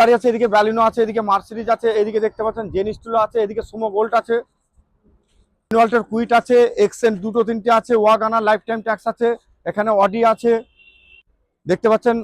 গাড়ি আছে, এদিকে ব্যালিনো আছে, এদিকে মার্সিডিজ আছে, এদিকে দেখতে পাচ্ছেন জেনিস্টুলো আছে, এদিকে সুমো গোল্ড আছে। কুইট আছে এক্সেন দুটো তিনটে আছে ওয়াগানার লাইফ টাইম ট্যাক্স আছে, এখানে অডি আছে। দেখতে পাচ্ছেন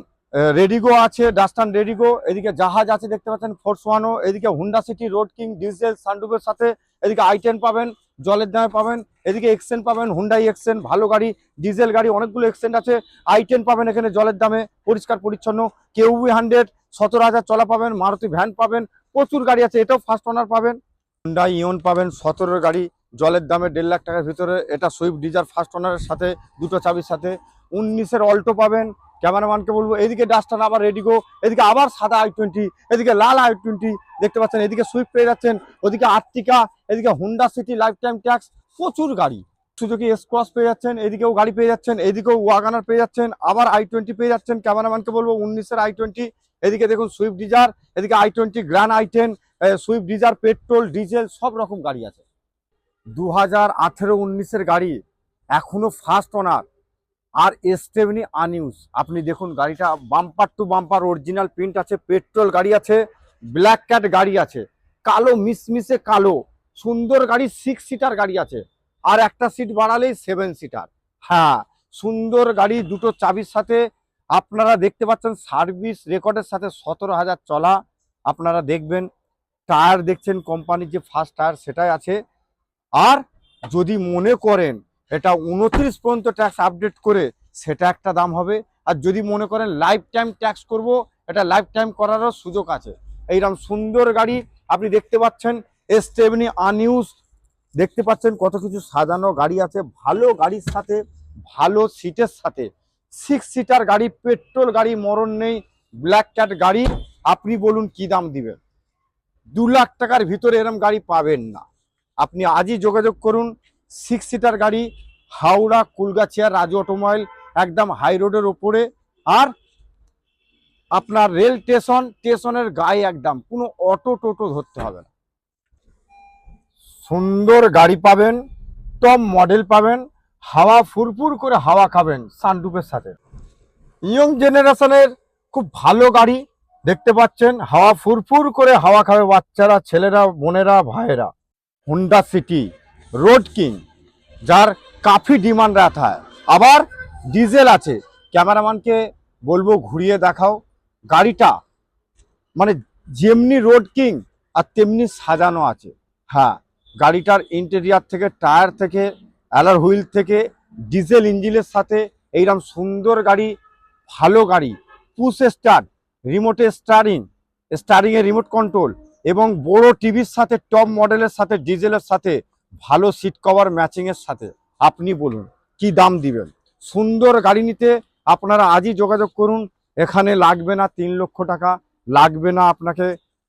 রেডিগো আছে ডাস্টান রেডিগো এদিকে জাহাজ আছে, দেখতে পাচ্ছেন ফোর্স ওয়ানও এদিকে Honda City road king diesel সানডুবের সাথে, এদিকে আই টেন পাবেন, জলের দামে পাবেন, এদিকে এক্সেন পাবেন হুন্ডাই এক্সেন ভালো গাড়ি ডিজেল গাড়ি, অনেকগুলো এক্সেন্ট আছে আই টেন পাবেন এখানে জলের দামে, পরিষ্কার পরিচ্ছন্ন কেউবি হান্ড্রেড সতেরো হাজার চলা পাবেন, মারুতি ভ্যান পাবেন, প্রচুর গাড়ি আছে, এটাও ফার্স্ট ওনার পাবেন। হুন্ডাই ইয়ন পাবেন, সতেরোর গাড়ি, জলের দামে দেড় লাখ টাকার ভিতরে, এটা সুইফট ডিজার ফার্স্ট ওনারের সাথে, দুটো চাবির সাথে। উনিশের অল্টো পাবেন, ক্যামেরাম্যানকে বলব, এদিকে ডাস্টান আবার রেডিগো এদিকে আবার সাদা আই টোয়েন্টি এদিকে লাল আই টোয়েন্টি দেখতে পাচ্ছেন, এদিকে সুইফট পেয়ে যাচ্ছেন, ওদিকে আর্টিকা এদিকে Honda City life time tax প্রচুর গাড়ি। সুযোগী ক্রস পেয়ে যাচ্ছেন, এদিকেও গাড়ি পেয়ে যাচ্ছেন, এদিকেও ওয়াগানার পেয়ে যাচ্ছেন, আবার আই টোয়েন্টি পেয়ে যাচ্ছেন, ক্যামেরাম্যানকে বলব উনিশের আই টোয়েন্টি এদিকে দেখুন সুইফট ডিজার এদিকে I twenty grand I ten Swift Dzire petrol diesel সব রকম গাড়ি আছে। দু হাজার আঠেরো উনিশের গাড়ি, এখনও ফার্স্ট ওনার আর এস্টেভনি আনইউজ আপনি দেখুন গাড়িটা bumper to bumper original print আছে পেট্রোল গাড়ি আছে ব্ল্যাক ক্যাট গাড়ি আছে, কালো মিসমিসে কালো, সুন্দর গাড়ি সিক্স সিটার গাড়ি আছে। আর একটা সিট বাড়ালেই সেভেন সিটার হ্যাঁ সুন্দর গাড়ি, দুটো চাবির সাথে। আপনারা দেখতে পাচ্ছেন সার্ভিস রেকর্ডের সাথে সতেরো হাজার চলা। আপনারা দেখবেন টায়ার দেখছেন কোম্পানির যে ফার্স্ট টায়ার সেটাই আছে। আর যদি মনে করেন, এটা উনত্রিশ পর্যন্ত ট্যাক্স আপডেট করে, সেটা একটা দাম হবে। আর যদি মনে করেন লাইফ টাইম ট্যাক্স করব, এটা লাইফ টাইম করারও সুযোগ আছে। এইরকম সুন্দর গাড়ি আপনি দেখতে পাচ্ছেন এস্টেভনি আনইউজ দেখতে পাচ্ছেন কত কিছু সাজানো গাড়ি আছে। ভালো গাড়ির সাথে, ভালো সিটের সাথে। সিক্স সিটার গাড়ি পেট্রোল গাড়ি, মরণ নেই ব্ল্যাক ক্যাট গাড়ি। আপনি বলুন কি দাম দিবেন? দু লাখ টাকার ভিতরে এরম গাড়ি পাবেন না। আপনি আজই যোগাযোগ করুন সিক্স সিটার গাড়ি, হাওড়া, কুলগাছিয়া, রাজু অটোমোবাইল, একদম হাই রোডের ওপরে। আর আপনার রেল স্টেশন স্টেশনের গায়ে একদম, কোনো অটো টোটো ধরতে হবে না। সুন্দর গাড়ি পাবেন টপ মডেল পাবেন, হাওয়া ফুরফুর করে হাওয়া খাবেন সানরুফের সাথে। ইয়ং জেনারেশনের খুব ভালো গাড়ি দেখতে পাচ্ছেন, হাওয়া ফুরফুর করে হাওয়া খাবে বাচ্চারা, ছেলেরা, বোনেরা, ভাইয়েরা। হুন্ডা সিটি রোড কিং যার কাফি ডিমান্ড রাখা আবার ডিজেল আছে। ক্যামেরাম্যানকে বলব ঘুরিয়ে দেখাও। গাড়িটা মানে যেমনি রোড কিং আর তেমনি সাজানো আছে। হ্যাঁ। গাড়িটার ইন্টেরিয়ার থেকে টায়ার থেকে অ্যালার হুইল থেকে ডিজেল ইঞ্জিনের সাথে এইরকম সুন্দর গাড়ি, ভালো গাড়ি পুশ স্টার্ট রিমোটে স্টারিং স্টারিংয়ে রিমোট কন্ট্রোল এবং বড় টিভির সাথে টপ মডেলের সাথে ডিজেলের সাথে ভালো সিট কভার ম্যাচিংয়ের সাথে। আপনি বলুন, কি দাম দিবেন? সুন্দর গাড়ি নিতে আপনারা আজই যোগাযোগ করুন। এখানে লাগবে না তিন লক্ষ টাকা, লাগবে না আপনাকে।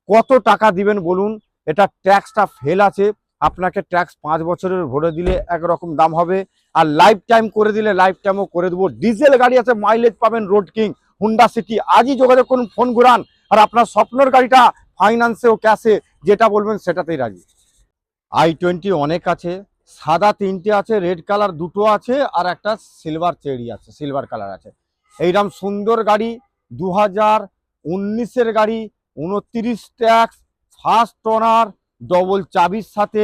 কত টাকা দিবেন বলুন? এটা ট্যাক্সটা ফেল আছে। আপনাকে ট্যাক্স পাঁচ বছরের ভরে দিলে একরকম দাম হবে। আর লাইফ টাইম করে দিলে লাইফ টাইমও করে দেবো। ডিজেল গাড়ি আছে মাইলেজ পাবেন রোড কিং হুন্ডা সিটি আজই যোগাযোগ করুন ফোন ঘুরান। আর আপনার স্বপ্নর গাড়িটা ফাইন্যান্সে ও ক্যাশে যেটা বলবেন সেটাতেই রাজি। আই টোয়েন্টি অনেক আছে, সাদা তিনটে আছে রেড কালার দুটো আছে, আর একটা সিলভার চেরি আছে সিলভার কালার আছে। এইরকম সুন্দর গাড়ি দু হাজার উনিশের গাড়ি, উনত্রিশ ট্যাক্স ফার্স্ট ওনার ডবল চাবির সাথে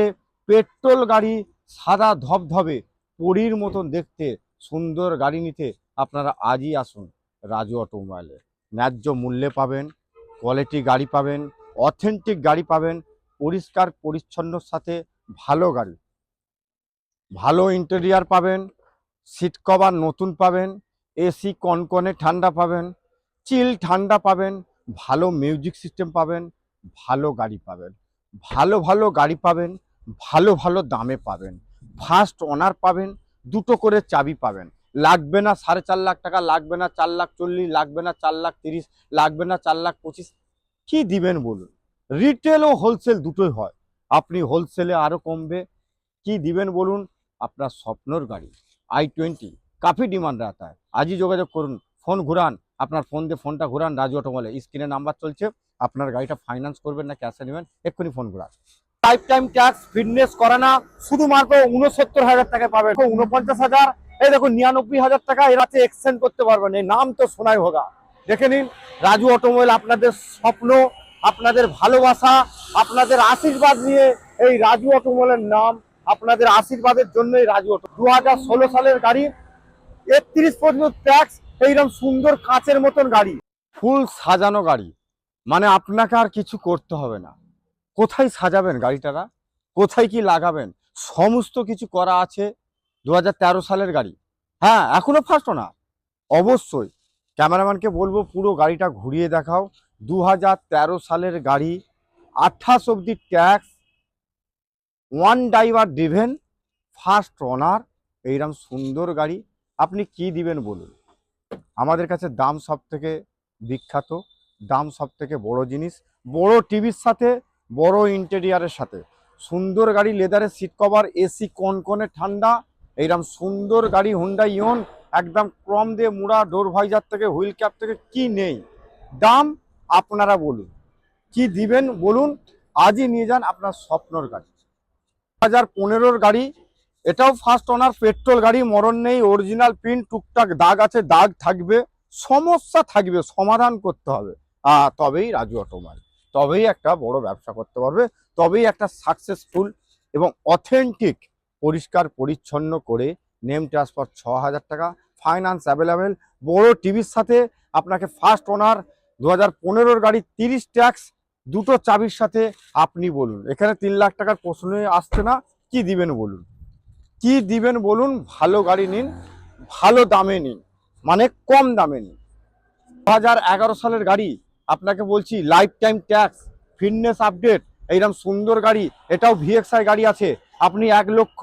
পেট্রোল গাড়ি সাদা ধবধবে, পরীর মতন দেখতে সুন্দর গাড়ি নিতে আপনারা আজই আসুন রাজু অটোমোবাইলে। ন্যায্য মূল্যে পাবেন, কোয়ালিটি গাড়ি পাবেন, অথেন্টিক গাড়ি পাবেন, পরিষ্কার পরিচ্ছন্নর সাথে ভালো গাড়ি। ভালো ইন্টেরিয়ার পাবেন, সিট কভার নতুন পাবেন, এসি কনকনে ঠান্ডা পাবেন, চিল ঠান্ডা পাবেন, ভালো মিউজিক সিস্টেম পাবেন, ভালো গাড়ি পাবেন। ভালো ভালো গাড়ি পাবেন, ভালো ভালো দামে পাবেন। ফার্স্ট ওনার পাবেন, দুটো করে চাবি পাবেন। লাগবে না সাড়ে চার লাখ টাকা, লাগবে না চার লাখ চল্লিশ, লাগবে না চার লাখ তিরিশ, লাগবে না চার লাখ পঁচিশ। কি দিবেন বলুন? রিটেল ও হোলসেল দুটোই হয়। আপনি হোলসেলে আরও কমবে। কি দিবেন বলুন? আপনার স্বপ্নর গাড়ি আই টোয়েন্টি কাফি ডিমান্ড রাখা হয় আজই যোগাযোগ করুন ফোন ঘুরান। আপনার ফোন দিয়ে ফোনটা ঘুরান, রাজু অটোমোবাইলে। স্ক্রিনে নাম্বার চলছে, আপনার গাড়িটা ফাইন্যান্স করবেন না ক্যাশে নেবেন, এক্ষুনি ফোন ঘুরান। লাইফ টাইম ট্যাক্স ফিটনেস করে না, শুধুমাত্র উনসত্তর হাজার টাকা পাবেন। উনপঞ্চাশ হাজার, এই দেখুন, নিরানব্বই হাজার টাকা এরাতে এক্সচেঞ্জ করতে পারবেন এই নাম তো সোনাই হোগা দেখে নিন, রাজু অটোমোবাইল আপনাদের স্বপ্ন, আপনাদের ভালোবাসা, আপনাদের আশীর্বাদ নিয়ে এই রাজু অটোমোবাইলের নাম, আপনাদের আশীর্বাদের জন্যই রাজু অটো দু হাজার ষোলো সালের গাড়ি, একত্রিশ পর্যন্ত ট্যাক্স এইরকম সুন্দর কাঁচের মতন গাড়ি। ফুল সাজানো গাড়ি। মানে আপনাকে আর কিছু করতে হবে না। কোথায় সাজাবেন গাড়িটারা? কোথায় কি লাগাবেন? সমস্ত কিছু করা আছে দু হাজার তেরো সালের গাড়ি। হ্যাঁ এখনও ফার্স্ট না অবশ্যই। ক্যামেরাম্যানকে বলব, পুরো গাড়িটা ঘুরিয়ে দেখাও। দু হাজার তেরো সালের গাড়ি, আঠাশ অব্দি tax one driver driven first owner এইরকম সুন্দর গাড়ি। আপনি কি দিবেন বলুন? আমাদের কাছে দাম সব থেকে বিখ্যাত, দাম সব থেকে বড় জিনিস। বড় টিভির সাথে, বড় ইন্টেরিয়ারের সাথে। সুন্দর গাড়ি লেদারের সিট কভার এসি কনকনে ঠান্ডা এইরকম সুন্দর গাড়ি হুন্ডা ইয়ন একদম ক্রম দিয়ে মুড়া, ডোর ভাইজার থেকে, হুইল ক্যাপ থেকে কি নেই? দাম আপনারা বলুন। কি দিবেন বলুন? আজই নিয়ে যান আপনার স্বপ্নর গাড়ি। হাজার পনেরোর গাড়ি এটাও ফার্স্ট ওনার পেট্রোল গাড়ি মরণ নেই অরিজিনাল পিন টুকটাক দাগ আছে দাগ থাকবে সমস্যা থাকবে সমাধান করতে হবে। আহ, তবেই রাজু অটোমাইল তবেই একটা বড় ব্যবসা করতে পারবে তবেই একটা সাকসেসফুল এবং অথেন্টিক পরিষ্কার পরিচ্ছন্ন করে নেম ট্রান্সফার ছ হাজার টাকা ফাইন্যান্স অ্যাভেলেবেল বড় টিভির সাথে আপনাকে ফার্স্ট ওনার দু হাজার পনেরোর গাড়ি তিরিশ ট্যাক্স দুটো চাবির সাথে আপনি বলুন। এখানে তিন লাখ টাকার প্রশ্নই আসছে না কি দিবেন বলুন? কি দিবেন বলুন, ভালো গাড়ি নিন, ভালো দামে নিন মানে কম দামে নিন। দু হাজার এগারো সালের গাড়ি, আপনাকে বলছি life time tax fitness update এইরকম সুন্দর গাড়ি, এটাও ভিএক্সআই গাড়ি আছে। আপনি এক লক্ষ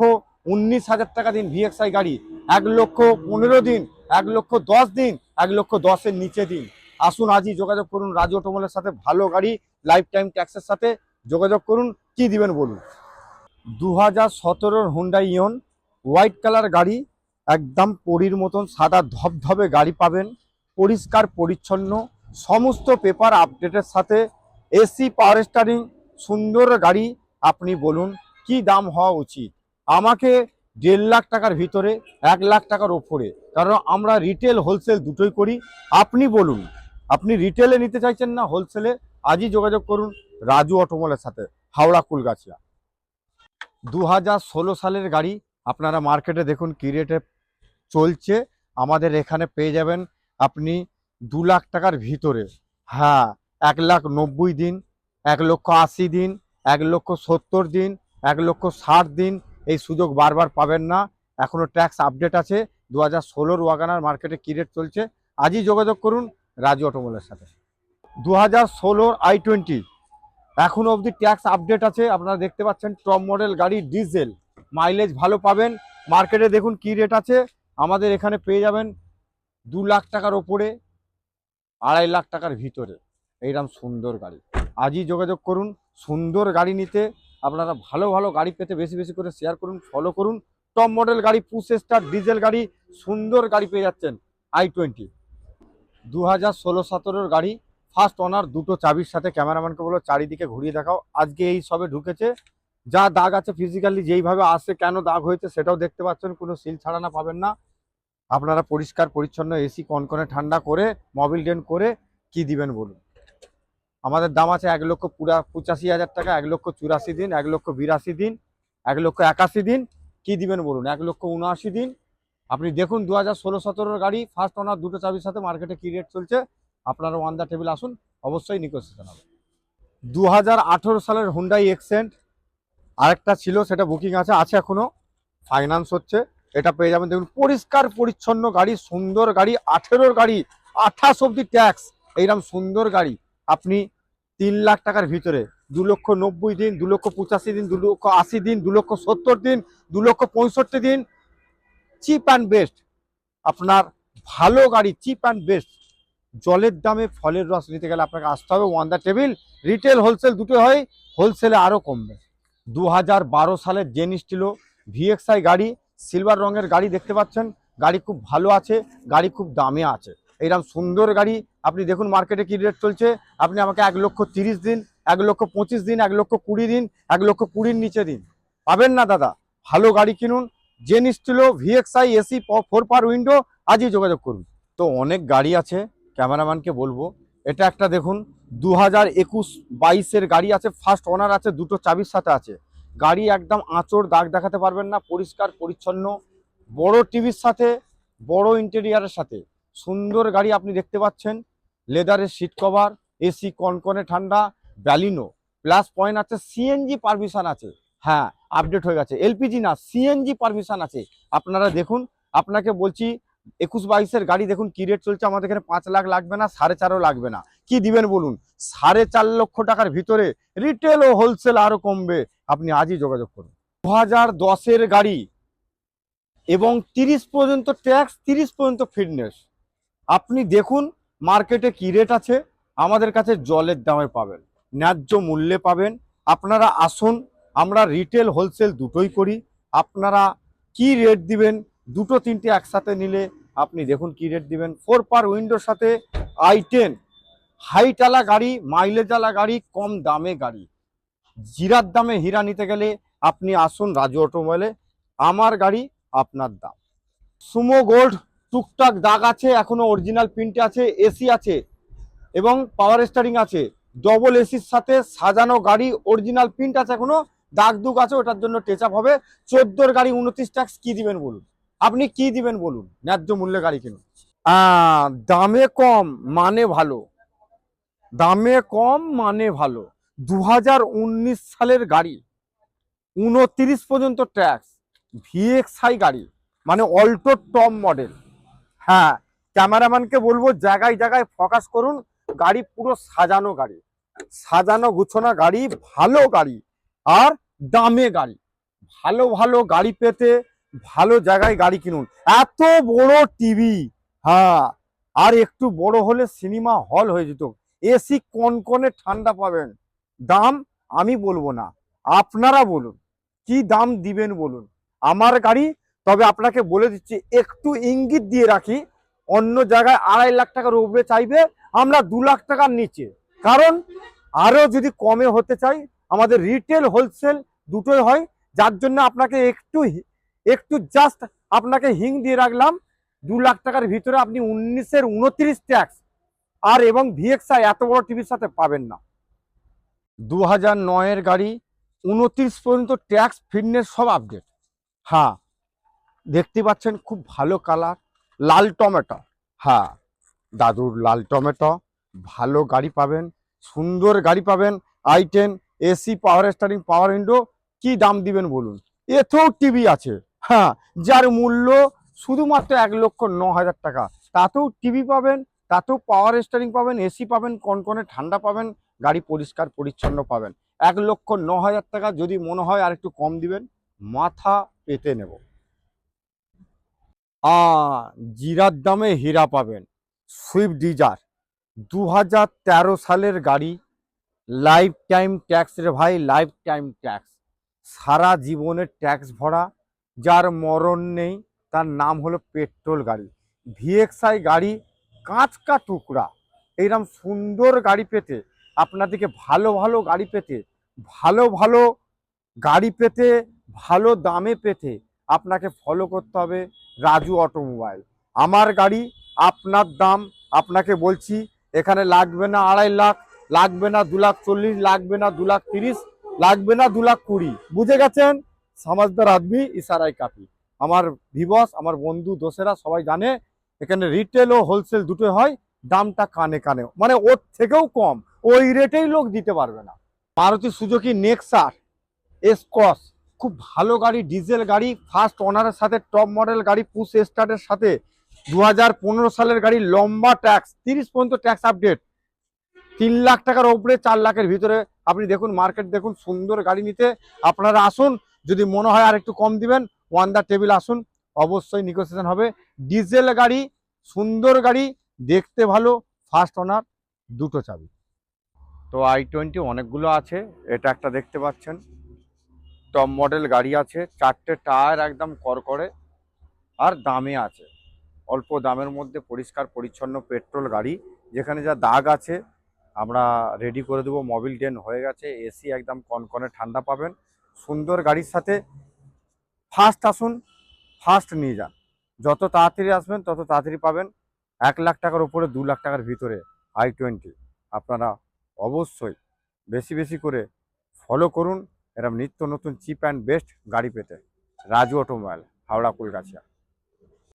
উনিশ হাজার টাকা দিন ভিএক্সআই গাড়ি, এক লক্ষ পনেরো দিন, এক লক্ষ দশ দিন, এক লক্ষ দশের নিচে দিন। আসুন আজই যোগাযোগ করুন রাজু অটোমোলের সাথে, ভালো গাড়ি লাইফ টাইম ট্যাক্সের সাথে যোগাযোগ করুন, কি দিবেন বলুন। দু হাজার সতেরোর হুন্ডা ইয়ন হোয়াইট কালার গাড়ি, একদম পরির মতন সাদা ধবধবে গাড়ি পাবেন, পরিষ্কার, পরিচ্ছন্ন, সমস্ত পেপার আপডেটের সাথে এসি পাওয়ার স্টারিং সুন্দর গাড়ি, আপনি বলুন কি দাম হওয়া উচিত? আমাকে দেড় লাখ টাকার ভিতরে, এক লাখ টাকার ওপরে কারণ আমরা রিটেল হোলসেল দুটোই করি। আপনি বলুন, আপনি রিটেলে নিতে চাইছেন না হোলসেলে আজই যোগাযোগ করুন রাজু অটোমলের সাথে, হাওড়া, কুলগাছিয়া। দু হাজার ষোলো সালের গাড়ি আপনারা মার্কেটে দেখুন কি রেটে চলছে। আমাদের এখানে পেয়ে যাবেন আপনি দু লাখ টাকার ভিতরে। হ্যাঁ এক লাখ নব্বই দিন, এক লক্ষ আশি দিন, এক লক্ষ সত্তর দিন, এক লক্ষ ষাট দিন এই সুযোগ বারবার পাবেন না। এখনও ট্যাক্স আপডেট আছে। দু হাজার ষোলোর ওয়াগানার মার্কেটে কি রেট চলছে আজই যোগাযোগ করুন রাজু অটোমোলের সাথে। দু হাজার ষোলোর আই টোয়েন্টি, এখনও অবধি ট্যাক্স আপডেট আছে। আপনারা দেখতে পাচ্ছেন টপ মডেল গাড়ি ডিজেল। মাইলেজ ভালো পাবেন। মার্কেটে দেখুন কি রেট আছে। আমাদের এখানে পেয়ে যাবেন দু লাখ টাকার ওপরে, আড়াই লাখ টাকার ভিতরে। এইরকম সুন্দর গাড়ি। আজই যোগাযোগ করুন, সুন্দর গাড়ি নিতে। আপনারা ভালো ভালো গাড়ি পেতে বেশি বেশি করে শেয়ার করুন ফলো করুন। টপ মডেল গাড়ি পুশ স্টার ডিজেল গাড়ি, সুন্দর গাড়ি পেয়ে যাচ্ছেন আই টোয়েন্টি দু হাজার ষোলো, সতেরোর গাড়ি। ফার্স্ট ওনার দুটো চাবির সাথে ক্যামেরাম্যানকে বলো, চারিদিকে ঘুরিয়ে দেখাও। আজকে এই সবে ঢুকেছে। যা দাগ আছে ফিজিক্যালি যেইভাবে আসে, কেন দাগ হয়েছে সেটাও দেখতে পাচ্ছেন, কোনো সিল ছাড়ানা পাবেন না। আপনারা পরিষ্কার, পরিচ্ছন্ন এসি কনকনে ঠান্ডা করে মোবিল ডেন করে কি দিবেন বলুন? আমাদের দাম আছে এক লক্ষ পুরা, পঁচাশি হাজার টাকা, এক লক্ষ চুরাশি দিন, এক লক্ষ বিরাশি দিন, এক লক্ষ একাশি দিন, কি দিবেন বলুন? এক লক্ষ উনআশি দিন। আপনি দেখুন দু হাজার ষোলো সতেরোর গাড়ি ফার্স্ট ওনার দুটো চাবির সাথে মার্কেটে কি রেট চলছে। আপনারা ওয়ান দ্য টেবিল আসুন, অবশ্যই নিকোসিয়েশন হবে। দু হাজার আঠেরো সালের হুন্ডাই এক্সেন্ট আরেকটা ছিল, সেটা বুকিং আছে আছে এখনও। ফাইন্যান্স হচ্ছে, এটা পেয়ে যাবেন। দেখুন, পরিষ্কার, পরিচ্ছন্ন গাড়ি, সুন্দর গাড়ি, আঠেরোর গাড়ি, আঠাশ অব্দি ট্যাক্স এইরকম সুন্দর গাড়ি, আপনি তিন লাখ টাকার ভিতরে, দু লক্ষ নব্বই দিন, দু লক্ষ পঁচাশি দিন, দু লক্ষ আশি দিন, দু লক্ষ সত্তর দিন, দু লক্ষ পঁয়ষট্টি দিন চিপ অ্যান্ড বেস্ট আপনার ভালো গাড়ি চিপ অ্যান্ড বেস্ট জলের দামে ফলের রস নিতে গেলে আপনাকে আসতে হবে। On the table retail wholesale দুটো হয় হোলসেলে আরও কমবে। দু হাজার বারো সালের জেন স্টিলো ভিএক্সআই গাড়ি, সিলভার রঙের গাড়ি দেখতে পাচ্ছেন। গাড়ি খুব ভালো আছে, গাড়ি খুব দামে আছে। এইরকম সুন্দর গাড়ি, আপনি দেখুন মার্কেটে কী রেট চলছে। আপনি আমাকে এক লক্ষ তিরিশ দিন, এক লক্ষ পঁচিশ দিন, এক লক্ষ কুড়ি দিন, এক লক্ষ কুড়ির নিচে দিন। পাবেন না দাদা। ভালো গাড়ি কিনুন। Zen Estilo VXI AC four power window, আজই যোগাযোগ করুন। তো অনেক গাড়ি আছে, ক্যামেরাম্যানকে বলব। এটা একটা দেখুন দু হাজার একুশ বাইশের গাড়ি আছে ফার্স্ট ওনার আছে, দুটো চাবির সাথে আছে। গাড়ি একদম আঁচড়, দাগ দেখাতে পারবেন না, পরিষ্কার, পরিচ্ছন্ন, বড় টিভির সাথে, বড় ইন্টেরিয়ারের সাথে। সুন্দর গাড়ি আপনি দেখতে পাচ্ছেন, লেদারের সিট কভার এসি কনকনে ঠান্ডা ব্যালিনো প্লাস পয়েন্ট আছে সিএনজি পারমিশন আছে। হ্যাঁ আপডেট হয়ে গেছে। এলপিজি না সিএনজি পারমিশন আছে। আপনারা দেখুন, আপনাকে বলছি একুশ বাইশের গাড়ি দেখুন কি রেট চলছে, আমাদের এখানে পাঁচ লাখ লাগবে না, সাড়ে চারও লাগবে না। কি দিবেন বলুন? সাড়ে চার লক্ষ টাকার ভিতরে রিটেল ও হোলসেল আরও কমবে। আপনি আজই যোগাযোগ করুন। দু হাজার দশের গাড়ি এবং তিরিশ পর্যন্ত ট্যাক্স তিরিশ পর্যন্ত ফিটনেস আপনি দেখুন মার্কেটে কি রেট আছে, আমাদের কাছে জলের দামে পাবেন, ন্যায্য মূল্যে পাবেন। আপনারা আসুন, আমরা রিটেল হোলসেল দুটোই করি। আপনারা কি রেট দিবেন দুটো তিনটে একসাথে নিলে আপনি দেখুন কি রেট দিবেন। ফোর পার উইন্ডোর সাথে আই টেন হাইটালা গাড়ি মাইলেজালা গাড়ি, কম দামে গাড়ি। জিরার দামে হীরা নিতে গেলে আপনি আসুন রাজু অটোমোবাইলে আমার গাড়ি আপনার দাম। সুমো গোল্ড টুকটাক দাগ আছে, এখনও অরিজিনাল প্রিন্টে আছে এসি আছে, এবং পাওয়ার স্টারিং আছে। ডবল এসির সাথে সাজানো গাড়ি অরিজিনাল প্রিন্ট আছে এখনও, দাগ দুগ আছে, ওটার জন্য টেচ আপ হবে। চোদ্দোর গাড়ি, উনত্রিশ ট্যাক্স কি দিবেন বলুন? আপনি কি দিবেন বলুন? ন্যায্য মূল্যে গাড়ি কিনুন। দামে কম মানে ভালো। দামে কম মানে ভালো। দু হাজার উনিশ সালের গাড়ি। উনত্রিশ পর্যন্ত ট্যাক্স ভিএক্সআই গাড়ি। মানে অল্টো টপ মডেল। হ্যাঁ ক্যামেরাম্যানকে বলব, জায়গায় জায়গায় ফোকাস করুন। গাড়ি পুরো সাজানো গাড়ি। সাজানো গুছানো গাড়ি, ভালো গাড়ি। আর দামে গাড়ি। ভালো ভালো গাড়ি পেতে ভালো জায়গায় গাড়ি কিনুন। এত বড় টিভি হ্যাঁ আর একটু বড় হলে সিনেমা হল হয়ে যেত। এসি কনকনে ঠান্ডা পাবেন? দাম আমি বলব না। আপনারা বলুন, কি দাম দিবেন বলুন। আমার গাড়ি, তবে আপনাকে বলে দিচ্ছি, একটু ইঙ্গিত দিয়ে রাখি, অন্য জায়গায় আড়াই লাখ টাকার উপরে চাইবে, আমরা দু লাখ টাকার নিচে। কারণ আরও যদি কমে হতে চাই, আমাদের রিটেল হোলসেল দুটোই হয়, যার জন্য আপনাকে একটু একটু জাস্ট আপনাকে হিং দিয়ে রাখলাম। দু লাখ টাকার ভিতরে আপনি উনিশের উনত্রিশ ট্যাক্স আর এবং ভিএক্সআই এত বড় টিভির সাথে পাবেন না। দু হাজার নয়ের গাড়ি, উনত্রিশ পর্যন্ত ট্যাক্স ফিটনেস সব আপডেট হ্যাঁ দেখতে পাচ্ছেন খুব ভালো কালার লাল টমেটো। হ্যাঁ দাদুর লাল টমেটো, ভালো গাড়ি পাবেন, সুন্দর গাড়ি পাবেন I ten AC power steering power window কি দাম দিবেন বলুন? এতেও টিভি আছে। হ্যাঁ যার মূল্য শুধুমাত্র এক লক্ষ ন হাজার টাকা। তাতেও টিভি পাবেন, তাতেও পাওয়ার স্টারিং পাবেন এসি পাবেন, কনকনে ঠান্ডা পাবেন, গাড়ি পরিষ্কার, পরিচ্ছন্ন পাবেন। এক লক্ষ ন হাজার টাকা যদি মনে হয় আর একটু কম দিবেন, মাথা পেতে নেব। আ জিরার দামে হীরা পাবেন সুইফট ডিজার দু হাজার তেরো সালের গাড়ি লাইফ টাইম ট্যাক্স রে ভাই লাইফ টাইম ট্যাক্স সারা জীবনের ট্যাক্স ভরা যার মরণ নেই, তার নাম হলো পেট্রোল গাড়ি। ভিএক্সআই গাড়ি কাঁচকা টুকরা। এইরকম সুন্দর গাড়ি পেতে, আপনাদেরকে ভালো ভালো গাড়ি পেতে, ভালো ভালো গাড়ি পেতে, ভালো দামে পেতে আপনাকে ফলো করতে হবে রাজু অটোমোবাইল। আমার গাড়ি, আপনার দাম, আপনাকে বলছি, এখানে লাগবে না আড়াই লাখ, লাগবে না দু লাখ চল্লিশ, লাগবে না দু লাখ তিরিশ, লাগবে না দু লাখ কুড়ি। বুঝে গেছেন? সমাজদার আদমি ইশারায় কাপি আমার ভিবস, আমার বন্ধু দোষেরা সবাই জানে, এখানে রিটেল ও হোলসেল দুটোই হয়, দামটা কানে কানে মানে ওর থেকেও কম, ওই রেটেই লোক দিতে পারবে না। মারুতি সুজুকি, নেক্সার এসকস খুব ভালো গাড়ি, ডিজেল গাড়ি ফার্স্ট ওনারের সাথে টপ মডেল গাড়ি, পুশ স্টার্টের সাথে দু হাজার পনেরো সালের গাড়ি, লম্বা ট্যাক্স তিরিশ পর্যন্ত ট্যাক্স আপডেট তিন লাখ টাকার ওপরে চার লাখের ভিতরে। আপনি দেখুন মার্কেট দেখুন, সুন্দর গাড়ি নিতে। আপনারা আসুন যদি মনে হয় আর একটু কম দিবেন ওয়ান দা টেবিল আসুন। অবশ্যই নিগোসিয়েশন হবে। ডিজেল গাড়ি, সুন্দর গাড়ি, দেখতে ভালো ফার্স্ট ওনার দুটো চাবি। তো আই টোয়েন্টি অনেকগুলো আছে, এটা একটা দেখতে পাচ্ছেন। টপ মডেল গাড়ি আছে, চারটে টায়ার একদম করকরে, আর দামে আছে। অল্প দামের মধ্যে পরিষ্কার, পরিচ্ছন্ন পেট্রোল গাড়ি, যেখানে যা দাগ আছে, আমরা রেডি করে দেবো। মোবিল ডেন হয়ে গেছে এসি একদম কনকনে ঠান্ডা পাবেন। সুন্দর গাড়ির সাথে ফার্স্ট আসুন ফার্স্ট নিয়ে যান। যত তাড়াতাড়ি আসবেন, তত তাড়াতাড়ি পাবেন। এক লাখ টাকার উপরে, দু লাখ টাকার ভিতরে আই টোয়েন্টি আপনারা অবশ্যই বেশি বেশি করে ফলো করুন। এরকম নিত্য নতুন চিপ অ্যান্ড বেস্ট গাড়ি পেতে। রাজু অটোমোবাইল, হাওড়া কলকাছিয়া